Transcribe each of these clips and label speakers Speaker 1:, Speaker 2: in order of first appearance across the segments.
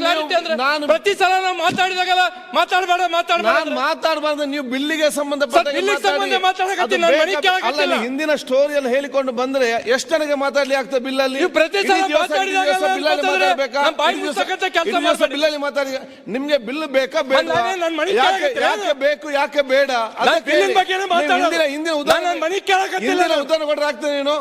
Speaker 1: Clarity ಅಂದ್ರೆ
Speaker 2: ನಾನು-
Speaker 1: ಪ್ರತಿ ಸಲ ನಾವು ಮಾತಾಡಿದಾಗಲ್ಲ ಮಾತಾಡಬೇಡ
Speaker 2: ನಾನು
Speaker 1: ಮಾತಾಡಬೇಡ
Speaker 2: ಮಾತಾಡಬಾರ್ದು ನೀವು ಬಿಲ್ಲಿಗೆ ಸಂಬಂಧಪಟ್ಟ
Speaker 1: ಸರ್, ಬಿಲ್ಲಿಗೆ ಸಂಬಂಧ ಮಾತಾಡಕತ್ತೀನಿ, ನಾನು ಮನೆ ಕೇಳಕತ್ತಿಲ್ಲ.
Speaker 2: ಅಲ್ಲ ಹಿಂದಿನ ಸ್ಟೋರಿಯಲ್ಲಿ ಹೇಳಿಕೊಂಡು ಬಂದ್ರೆ ಎಷ್ಟು ಜನಗೆ ಮಾತಾಡ್ಲಿ ಆಗ್ತದೆ ಬಿಲ್ಲಲ್ಲಿ
Speaker 1: ನೀವು ಪ್ರತಿ ಸಲ
Speaker 2: ಇಡೀ ದಿವಸ-
Speaker 1: ಮಾತಾಡಿದಾಗ
Speaker 2: ಇಡೀ ದಿವಸ ಬಿಲ್ಲಲ್ಲಿ
Speaker 1: ಮಾತಾಡಿದ್ರೆ
Speaker 2: ಮಾತಾಡ್ಬೇಕಾ?
Speaker 1: ನಾನು ಬಾಯಿ
Speaker 2: ಇಡೀ ದಿವಸ-
Speaker 1: ಮುಚ್ಚಕ್ಕಂತ ಕೆಲ್ಸ
Speaker 2: ಇಡೀ ದಿವಸ
Speaker 1: ಮಾಡ್ಬೇಡಿ.
Speaker 2: ಬಿಲ್ಲಲ್ಲಿ ಮಾತಾಡಿ ನಿಮ್ಗೆ ಬಿಲ್ ಬೇಕಾ ಬೇಡ
Speaker 1: ನಾನೇ ನನ್ನ ಮನೆ
Speaker 2: ಯಾಕೆ. ಯಾಕೆ ಬೇಕು ಯಾಕೆ ಬೇಡ
Speaker 1: ನಾನು
Speaker 2: ಅದಕ್ಕೆ
Speaker 1: ಬಿಲ್ಲಿನ
Speaker 2: ಹೇಳಿ.
Speaker 1: ಬಗ್ಗೆನೇ
Speaker 2: ನೀವು
Speaker 1: ಮಾತಾಡೋದು.
Speaker 2: ಹಿಂದಿನ ಹಿಂದಿನ
Speaker 1: ನಾನು
Speaker 2: ಉದಾಹರಣೆ
Speaker 1: ಮನೆ ಕೇಳಕತ್ತಿಲ್ಲ
Speaker 2: ಹಿಂದಿನ
Speaker 1: ನಾನು.
Speaker 2: ಉದಾಹರಣೆ ಕೊಟ್ರೆ ಆಗ್ತದೆ ನೀನು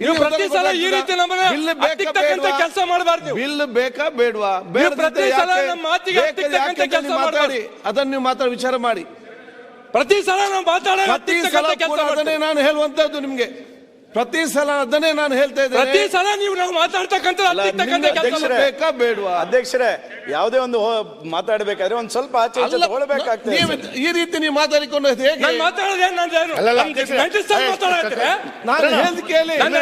Speaker 1: ನೀವು ಪ್ರತಿ ಸಲ ಈ ರೀತಿ ನಮ್ಮನ್ನ
Speaker 2: ಬೇಕಾ
Speaker 1: ಕೆಲಸ ಮಾಡಬಾರ್ದು.
Speaker 2: ಬಿಲ್ ಬೇಕಾ ಬೇಡವಾ?
Speaker 1: ಪ್ರತಿ ಸಲ ನಮ್ಮ ಮಾತಿಗೆ
Speaker 2: ಬೇಕಾದ್ರೆ
Speaker 1: ಕೆಲಸ
Speaker 2: ಮಾತಾಡಿ. ಅದನ್ನು ನೀವು ಮಾತಾಡಿ ವಿಚಾರ ಮಾಡಿ.
Speaker 1: ಪ್ರತಿ ಸಲ ನಾವು ಮಾತಾಡೋ
Speaker 2: ಪ್ರತಿ ಸಲ ನಾನು ಹೇಳುವಂತದ್ದು ನಿಮ್ಗೆ. ಪ್ರತಿ ಸಲ ಅದನ್ನೇ ನಾನು ಹೇಳ್ತಾ
Speaker 1: ಪ್ರತಿ
Speaker 2: ಇದ್ದೇನೆ
Speaker 1: ಸಲ ನೀವು ನಾವು ಮಾತಾಡ್ತಕ್ಕಂಥ
Speaker 2: ಬೇಕಾ ಬೇಡವಾ?
Speaker 3: ಅಧ್ಯಕ್ಷರೇ ಯಾವುದೇ ಒಂದು ಹೋ- ಮಾತಾಡ್ಬೇಕಾದ್ರೆ ಒಂದ್ ಸ್ವಲ್ಪ ಆಚೆ ಈಚೆ
Speaker 2: ಅಲ್ಲ,
Speaker 3: ತಗೊಳ್ಬೇಕಾಗ್ತದೆ.
Speaker 2: ನೀವು ಈ ರೀತಿ ನೀವು ಮಾತಾಡಿಕೊಂಡು ಹೇಗೆ?
Speaker 1: ನಾನು ಮಾತಾಡೋದೇ ನಾನು ಅಲ್ಲ,
Speaker 4: ಅಧ್ಯಕ್ಷರೇ.
Speaker 2: ನಾನು ಹೇಳ್ದು ಕೇಳಿ.
Speaker 1: ನಾನು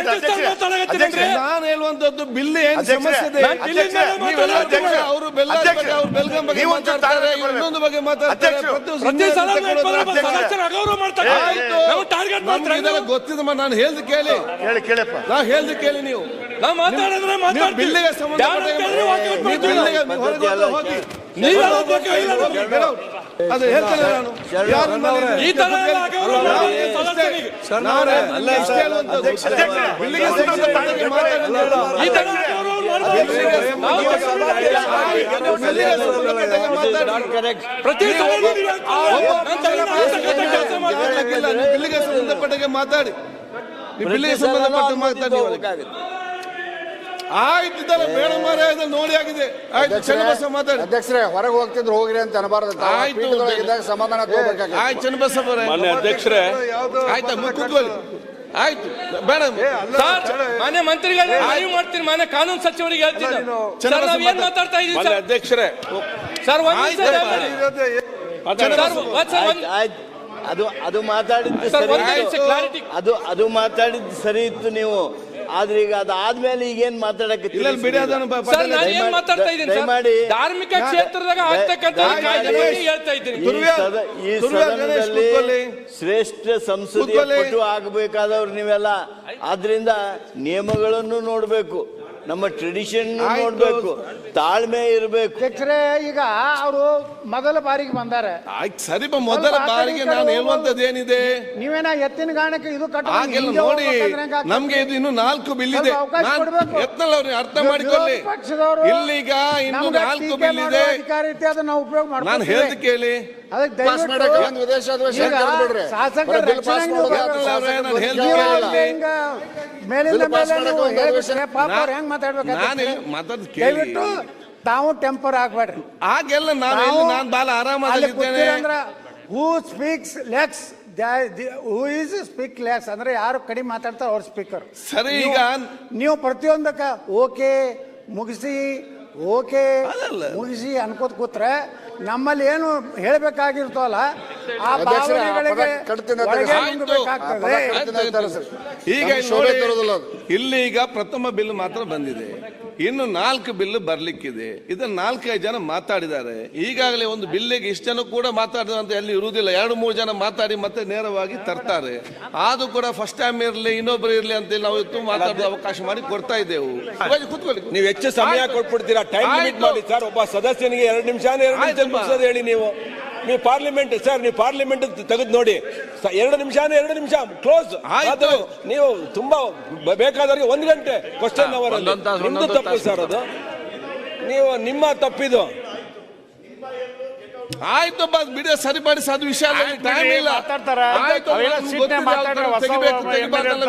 Speaker 2: ನಾನು ಹೇಳುವಂತದ್ದು ಬಿಲ್ ಏನ್
Speaker 3: ಅಧ್ಯಕ್ಷರೇ,
Speaker 2: ಸಮಸ್ಯೆ ಇದೆ?
Speaker 1: ನಾನು ಬಿಲ್ಲಿನ ಮೇಲೆ
Speaker 2: ಅವರು ಬೆಲ್ಲ ಬಗ್ಗೆ ಅವ್ರು ಬೆಲ್ಗಂ ಬಗ್ಗೆ
Speaker 4: ನೀವು ಒಂಚೂರು
Speaker 2: ಮಾತಾಡ್ತಾರೆ ಇನ್ನೊಂದು ಬಗ್ಗೆ ಮಾತಾಡ್ತಾರೆ
Speaker 4: ಅಧ್ಯಕ್ಷರು,
Speaker 2: ಪ್ರತಿ
Speaker 1: ಪ್ರತಿ ಸಲ
Speaker 2: ಹಿಂದೆ
Speaker 1: ನಾವು
Speaker 2: ತಗೊಳ್ಳೋದು.
Speaker 1: ಸದಸ್ಯರ ಅಗೌರವ ಮಾಡ್ತಾರೆ.
Speaker 2: ಆಯ್ತು.
Speaker 1: ನಾವು ಟಾರ್ಗೆಟ್
Speaker 2: ನಮ್ಗೆ
Speaker 1: ಮಾಡ್ತಾರೆ
Speaker 2: ಇದೆಲ್ಲ ಗೊತ್ತಿದಮ್ಮ ನಾನು ಹೇಳ್ದು ಕೇಳಿ.
Speaker 4: ಹೇಳಿ ಕೇಳಪ್ಪ
Speaker 2: ನಾ ಹೇಳ್ದೆ ಕೇಳಿ ನೀವು
Speaker 1: ನಾವು ಮಾತಾಡಿದ್ರೆ ಮಾತಾಡ್ತೀವಿ
Speaker 2: ಬಿಲ್ಲಿಗೆ
Speaker 1: ಸಂಬಂಧ.
Speaker 2: ಬಿಲ್ಲಿಗೆ ಹೋಗಿ-
Speaker 1: ನೀವು.
Speaker 2: ಅದು ಹೇಳ್ತೇನೆ ನಾನು
Speaker 1: ಈ ತರ.
Speaker 2: ಬಿಲ್ಲಿಗೆ ಮಾತಾಡಿ ಸಂಬಂಧಪಟ್ಟಾಗೆ ಬಿಲ್ಲಿಗೆ ಸಂಬಂಧಪಟ್ಟ ಮಾತಾಡಿ ಆಯ್ತು ಇದೆಲ್ಲ ಬೇಡ ಮಾರ ನೋಡಿ ಆಗಿದೆ. ಆಯ್ತು ಚನ್ನಬಸ ಮಾತಾಡಿ.
Speaker 4: ಅಧ್ಯಕ್ಷರೇ ಹೊರಗೆ ಹೋಗ್ತಿದ್ರು ಹೋಗ್ರಿ ಅಂತ ಅನಬಾರ್ದು.
Speaker 2: ಆಯ್ತು.
Speaker 4: ಸಮಾಧಾನ
Speaker 2: ಆಯ್ತು ಚನ್ನಬಸ ಅವರೇ.
Speaker 5: ಮಾನ್ಯ ಅಧ್ಯಕ್ಷರೇ.
Speaker 2: ಆಯ್ತಾ ಕೂತ್ಕೊಳ್ಳಿ ಆಯ್ತು ಬೇಡ.
Speaker 1: ಸರ್ ಮಾನ್ಯ ಮಂತ್ರಿಗಳೇ ಅರಿವು ಮಾಡ್ತೀನಿ ಮಾನ್ಯ ಕಾನೂನು ಸಚಿವರಿಗೆ ಹೇಳ್ತೀನಿ. ಸರ್ ನಾವ್ ಏನ್ ಮಾತಾಡ್ತಾ ಇದೀವಿ
Speaker 5: ಮಾನ್ಯ
Speaker 1: ಸರ್?
Speaker 5: ಅಧ್ಯಕ್ಷರೇ.
Speaker 1: ಸರ್ ಒಂದ್. ಸರ್
Speaker 6: ಅದು ಅದು ಮಾತಾಡಿದ್ದು
Speaker 1: ಸರಿ
Speaker 6: ಇತ್ತು. ಅದು ಅದು ಮಾತಾಡಿದ್ದು ಸರಿ ಇತ್ತು ನೀವು ಆದ್ರೆ ಈಗ ಅದಾದ್ಮೇಲೆ ಈಗೇನ್ ಮಾತಾಡಕ್ಕೆ
Speaker 2: ಇಲ್ಲ ಬಿಡಿ ಅದನ್ನು ಬ-
Speaker 1: ಸರ್ ನಾನು ಏನ್
Speaker 6: ದಯಮಾಡಿ-
Speaker 1: ಮಾತಾಡ್ತಾ ಇದ್ದೀನಿ ಸರ್. ಧಾರ್ಮಿಕ ಕ್ಷೇತ್ರದಾಗ ಆಗ್ತಕ್ಕಂಥ
Speaker 2: ದಯಮಾಡಿ.
Speaker 1: ಕಾಯ್ದೆ ಬಗ್ಗೆ ಹೇಳ್ತಾ ಇದ್ದೀನಿ
Speaker 6: ಈ
Speaker 2: ತುರ್ವ್ಯಾ-
Speaker 6: ಸದ- ಈ
Speaker 2: ತುರ್ವ್ಯಾ ಗಣೇಶ್
Speaker 6: ಸದನದಲ್ಲಿ
Speaker 2: ಕೂತ್ಕೊಳ್ಳಿ.
Speaker 6: ಶ್ರೇಷ್ಠ ಸಂಸದೀಯ
Speaker 2: ಕೂತ್ಕೊಳ್ಳಿ.
Speaker 6: ಪಟು ಆಗಬೇಕಾದವ್ರು ನೀವೆಲ್ಲ ಆದ್ರಿಂದ ನಿಯಮಗಳನ್ನು ನೋಡ್ಬೇಕು ನಮ್ಮ ಟ್ರೆಡಿಷನ್
Speaker 2: ಆಯ್ತು.
Speaker 6: ನೋಡ್ಬೇಕು ತಾಳ್ಮೆ ಇರಬೇಕು
Speaker 7: ಅಧ್ಯಕ್ಷರೇ ಈಗ ಅವರು ಮೊದಲ ಬಾರಿಗೆ ಬಂದಾರೆ
Speaker 2: ಆಯ್ತು ಸರಿಪ ಮೊದಲ
Speaker 7: ಸ್ವಲ್ಪ ಆ ಕಡೆ
Speaker 2: ಬಾರಿಗೆ
Speaker 7: ಈ ಕಡೆ
Speaker 2: ನಾನು. ಹೇಳುವಂತದ್ದು ಏನಿದೆ
Speaker 7: ನೀವೇನ ಎತ್ತಿನ ಗಾಣಕ್ಕೆ ಇದು ಕಟ್ಟ
Speaker 2: ಹಾಗೆಲ್ಲ ನೋಡಿ ನಮ್ಗೆ ಇದು ಇನ್ನು ನಾಲ್ಕು ಬಿಲ್ ಇದೆ
Speaker 7: ಸ್ವಲ್ಪ ಅವಕಾಶ
Speaker 2: ನಾನು
Speaker 7: ಕೊಡ್ಬೇಕು.
Speaker 2: ಅರ್ಥ
Speaker 7: ವಿರೋಧ
Speaker 2: ಮಾಡಿಕೊಳ್ಳಿ
Speaker 7: ಇಲ್ಲಿಗ
Speaker 2: ಇಲ್ಲೀಗ ಇನ್ನು
Speaker 7: ನಮ್ಗೆ
Speaker 2: ನಾಲ್ಕು
Speaker 7: ಟೀಕೆ
Speaker 2: ಬಿಲ್
Speaker 7: ಮಾಡುವ
Speaker 2: ಇದೆ
Speaker 7: ಅಧಿಕಾರ ಐತೆ ಅದನ್ನ ನಾವು ಉಪಯೋಗ
Speaker 2: ನಾನು. ಹೇಳ್ದು ಕೇಳಿ
Speaker 7: ಅದಕ್ಕೆ
Speaker 4: ಪಾಸ್ ಮಾಡಕ್ಕೆ
Speaker 7: ದಯವಿಟ್ಟು
Speaker 4: ಒಂದು ವಿದೇಶ ಅಧಿವೇಶನ
Speaker 7: ಈಗ
Speaker 4: ಕರೆದ್ಬಿಡ್ರಿ.
Speaker 7: ಶಾಸಕರ
Speaker 4: ಬರೀ ಬಿಲ್ ಪಾಸ್
Speaker 7: ರಕ್ಷಣೆಗೆ
Speaker 4: ಮಾಡೋದು
Speaker 7: ನೀವು
Speaker 4: ಯಾಕೆ
Speaker 2: ಶಾಸಕರು
Speaker 4: ಶಾಸಕರು
Speaker 2: ನಾನು ಹೇಳ್ದೆ
Speaker 7: ನೀವು
Speaker 2: ಕೇಳಿ.
Speaker 7: ಹಿಂಗ ಮೇಲಿಂದ ಮೇಲೆ ನೀವು ಹೇಳ್ಬಿಟ್ರೆ ಪಾಪ ಅವ್ರು ಹೆಂಗ್ ಮಾತಾಡ್ಬೇಕು
Speaker 2: ನಾನು ಇಲ್ಲಿ ಮಾತಾಡ್ ಕೇಳಿ.
Speaker 7: ದಯವಿಟ್ಟು ತಾವು ಟೆಂಪರ್ ಆಗ್ಬೇಡ್ರಿ.
Speaker 2: ಆಗೆಲ್ಲ ನಾನು ನಾನು ಬಾಲ
Speaker 7: ಅಲ್ಲಿ
Speaker 2: ಆರಾಮಾಗಿದ್ದೇನೆ
Speaker 7: ಕೂತಿರಂದ್ರ who speaks less who is speak less ಅಂದ್ರೆ ಯಾರು ಕಡಿಮೆ ಮಾತಾಡ್ತಾರೆ ಅವ್ರ ಸ್ಪೀಕರ್
Speaker 2: ಸರಿ ಈಗ
Speaker 7: ನೀವು ಪ್ರತಿಯೊಂದಕ್ಕ ಓಕೆ ಮುಗಿಸಿ ಓಕೆ. ಮುಗಿಸಿ ಅನ್ಕೋತ ಕೂತ್ರೆ ನಮ್ಮಲ್ಲಿ ಏನು ಹೇಳಬೇಕಾಗಿರ್ತಲ್ಲ ಆ ಭಾವನೆಗಳಿಗೆ ಒಳಗೆ
Speaker 4: ತರಿಸಿ.
Speaker 2: ಈಗ
Speaker 4: ಶೋಭೆ ತರೋದಿಲ್ಲ ಅದು.
Speaker 2: ಇಲ್ಲಿ ಈಗ ಪ್ರಥಮ ಬಿಲ್ ಮಾತ್ರ ಬಂದಿದೆ ಇನ್ನು ನಾಲ್ಕು ಬಿಲ್ ಬರ್ಲಿಕ್ಕಿದೆ. ಇದನ್ನ ನಾಲ್ಕೈದು ಜನ ಮಾತಾಡಿದ್ದಾರೆ. ಈಗಾಗಲೇ ಒಂದು ಬಿಲ್ಲಿಗೆ ಇಷ್ಟು ಜನ ಕೂಡ ಮಾತಾಡಿದಂತ ಎಲ್ಲಿ ಇರುವುದಿಲ್ಲ. ಎರಡು ಮೂರು ಜನ ಮಾತಾಡಿ ಮತ್ತೆ ನೇರವಾಗಿ ತರ್ತಾರೆ. ಆದ್ರೂ ಕೂಡ ಫಸ್ಟ್ ಟೈಮ್ ಇರಲಿ ಇನ್ನೊಬ್ರು ಇರಲಿ ಅಂತ ನಾವು ಇತ್ತು ಮಾತಾಡೋ ಅವಕಾಶ ಮಾಡಿ ಕೊಡ್ತಾ ಇದ್ದೇವು. ಕೂತ್ಕೊಳ್ಳಿ.
Speaker 5: ನೀವು ಹೆಚ್ಚು ಸಮಯ. ಕೊಟ್ಬಿಡ್ತೀರಾ? Time limit. ಮಾಡಿ ಸರ್ ಒಬ್ಬ ಸದಸ್ಯನಿಗೆ ಎರಡು ನಿಮಿಷ. ಹೇಳಿ ನೀವು. ನೀವು ಪಾರ್ಲಿಮೆಂಟ್ ಸರ್ ನೀವು ಪಾರ್ಲಿಮೆಂಟ್ ತೆಗೆದು ನೋಡಿ. ಎರಡು ನಿಮಿಷ ಎರಡು ನಿಮಿಷ ಕ್ಲೋಸ್.
Speaker 2: ಆಯ್ತು.
Speaker 5: ನೀವು ತುಂಬಾ ಬೇಕಾದವರಿಗೆ ಒಂದ್ ಗಂಟೆ ಕ್ವಶನ್ ಅವರ್ ನಿಮ್ದು ತಪ್ಪು ಸರ್ ಅದು. ನೀವು ನಿಮ್ಮ ತಪ್ಪಿದು.
Speaker 2: ಆಯ್ತು ಬಸ್ ಬಿಡಿ ಸರಿಪಡಿಸಿ ಅದು ವಿಷಯ ಟೈಮ್ ಇಲ್ಲ. ಆಯ್ತು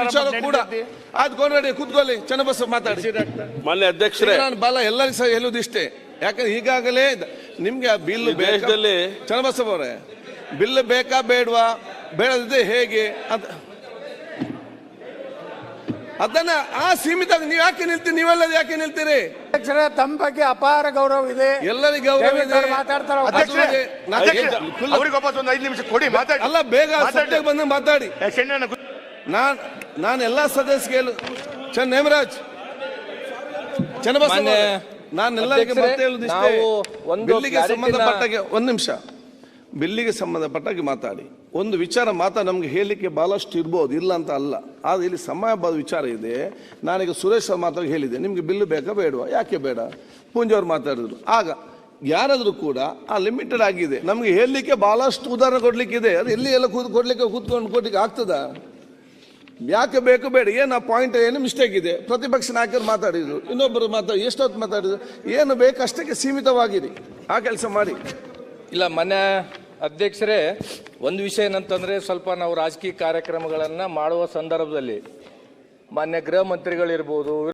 Speaker 2: ವಿಚಾರ ಕೂಡ. ಅದ್ ಕೊಂಡ್ರೆ ಕೂತ್ಕೊಳ್ಳಿ ಚನ್ನಬಸ ಮಾತಾಡಿ.
Speaker 5: ಮಾನ್ಯ ಅಧ್ಯಕ್ಷರೇ.
Speaker 2: ನಾನು ಬಲ ಎಲ್ಲರಿಗೂ ಸಹ ಹೇಳುದು ಇಷ್ಟೇ ಯಾಕಂದ್ರೆ ಈಗಾಗಲೇ ನಿಮ್ಗೆ ಆ ಬಿಲ್
Speaker 5: ದೇಶದಲ್ಲಿ-
Speaker 2: ಚನ್ನಬಸಪ್ಪ ಅವರೇ ಬಿಲ್ ಬೇಕಾ ಬೇಡವಾ? ಬೇಡದಿದ್ದೆ ಹೇಗೆ? ಅಂತ ಅದನ್ನ ಆ ಸೀಮಿತ ನೀವು ಯಾಕೆ ನಿಲ್ತೀರಿ ನೀವೆಲ್ಲ ಯಾಕೆ ನಿಲ್ತೀರಿ?
Speaker 7: ಅಧ್ಯಕ್ಷರ ತಮ್ಮ ಬಗ್ಗೆ ಅಪಾರ ಗೌರವ ಇದೆ.
Speaker 2: ಎಲ್ಲರಿಗೂ ಗೌರವ ಇದೆ.
Speaker 7: ಮಾತಾಡ್ತಾರೆ?
Speaker 4: ಒಂದು ಐದು ನಿಮಿಷ ಕೊಡಿ ಮಾತಾಡಿ.
Speaker 2: ಅಲ್ಲ ಬೇಗ
Speaker 4: ಮಾತಾಡಿ.
Speaker 2: ಸದ್ಯಕ್ಕೆ ಬಂದು ಮಾತಾಡಿ.
Speaker 4: ನಾನು
Speaker 2: ನಾನ್ ನಾನು ಎಲ್ಲಾ ಸದಸ್ಯರು ಚನ್ ನೇಮರಾಜ್. ಚನ್ನಬಸವ ಮತ್ತೆ ಹೇಳುದಿಷ್ಟೇ ಬಿಲ್ಲಿಗೆ ಸಂಬಂಧಪಟ್ಟಾಗೆ ಒಂದ್ ನಿಮಿಷ. ಬಿಲ್ಲಿಗೆ ಸಂಬಂಧಪಟ್ಟಾಗಿ ಮಾತಾಡಿ. ಒಂದು ವಿಚಾರ ಮಾತಾ ನಮ್ಗೆ ಹೇಳಲಿಕ್ಕೆ ಬಹಳಷ್ಟು ಇರ್ಬೋದು ಇಲ್ಲ ಅಂತ ಅಲ್ಲ. ಆದ್ರೆ ಇಲ್ಲಿ ಸಮಯಬಾದ ವಿಚಾರ ಇದೆ. ನಾನೀಗ ಸುರೇಶ್ ಅವ್ರ ಮಾತಾಡಿ ಹೇಳಿದೆ ನಿಮ್ಗೆ ಬಿಲ್ಲು ಬೇಕಾ ಬೇಡವಾ? ಯಾಕೆ ಬೇಡ? ಪೂಂಜಿ ಅವ್ರು ಮಾತಾಡಿದ್ರು. ಆಗ ಯಾರಾದ್ರೂ ಕೂಡ ಆ ಲಿಮಿಟೆಡ್ ಆಗಿದೆ. ನಮ್ಗೆ ಹೇಳಲಿಕ್ಕೆ ಬಹಳಷ್ಟು ಉದಾಹರಣೆ ಕೊಡ್ಲಿಕ್ಕಿದೆ. ಅದು ಎಲ್ಲಿ ಎಲ್ಲ ಕೂತ್ ಕೊಡ್ಲಿಕ್ಕೆ ಕೂತ್ಕೊಂಡು ಕೊಡ್ಲಿಕ್ಕೆ ಆಗ್ತದಾ? ಯಾಕೆ ಬೇಕು ಬೇಡ, ಏನು ಆ ಪಾಯಿಂಟ್ ಏನು ಮಿಸ್ಟೇಕ್ ಇದೆ. ಪ್ರತಿಪಕ್ಷ ನಾಯಕರು ಮಾತಾಡಿದ್ರು ಇನ್ನೊಬ್ಬರು ಮಾತಾಡಿ ಎಷ್ಟೊತ್ತು ಮಾತಾಡಿದ್ರು, ಏನು ಬೇಕು ಅಷ್ಟಕ್ಕೆ ಸೀಮಿತವಾಗಿರಿ, ಆ ಕೆಲಸ ಮಾಡಿ.
Speaker 8: ಇಲ್ಲ, ಮನೆ ಅಧ್ಯಕ್ಷರೇ, ಒಂದು ವಿಷಯ ಏನಂತಂದರೆ, ಸ್ವಲ್ಪ ನಾವು ರಾಜಕೀಯ ಕಾರ್ಯಕ್ರಮಗಳನ್ನು ಮಾಡುವ ಸಂದರ್ಭದಲ್ಲಿ, ಮಾನ್ಯ ಗೃಹ ಮಂತ್ರಿಗಳಿರ್ಬೋದು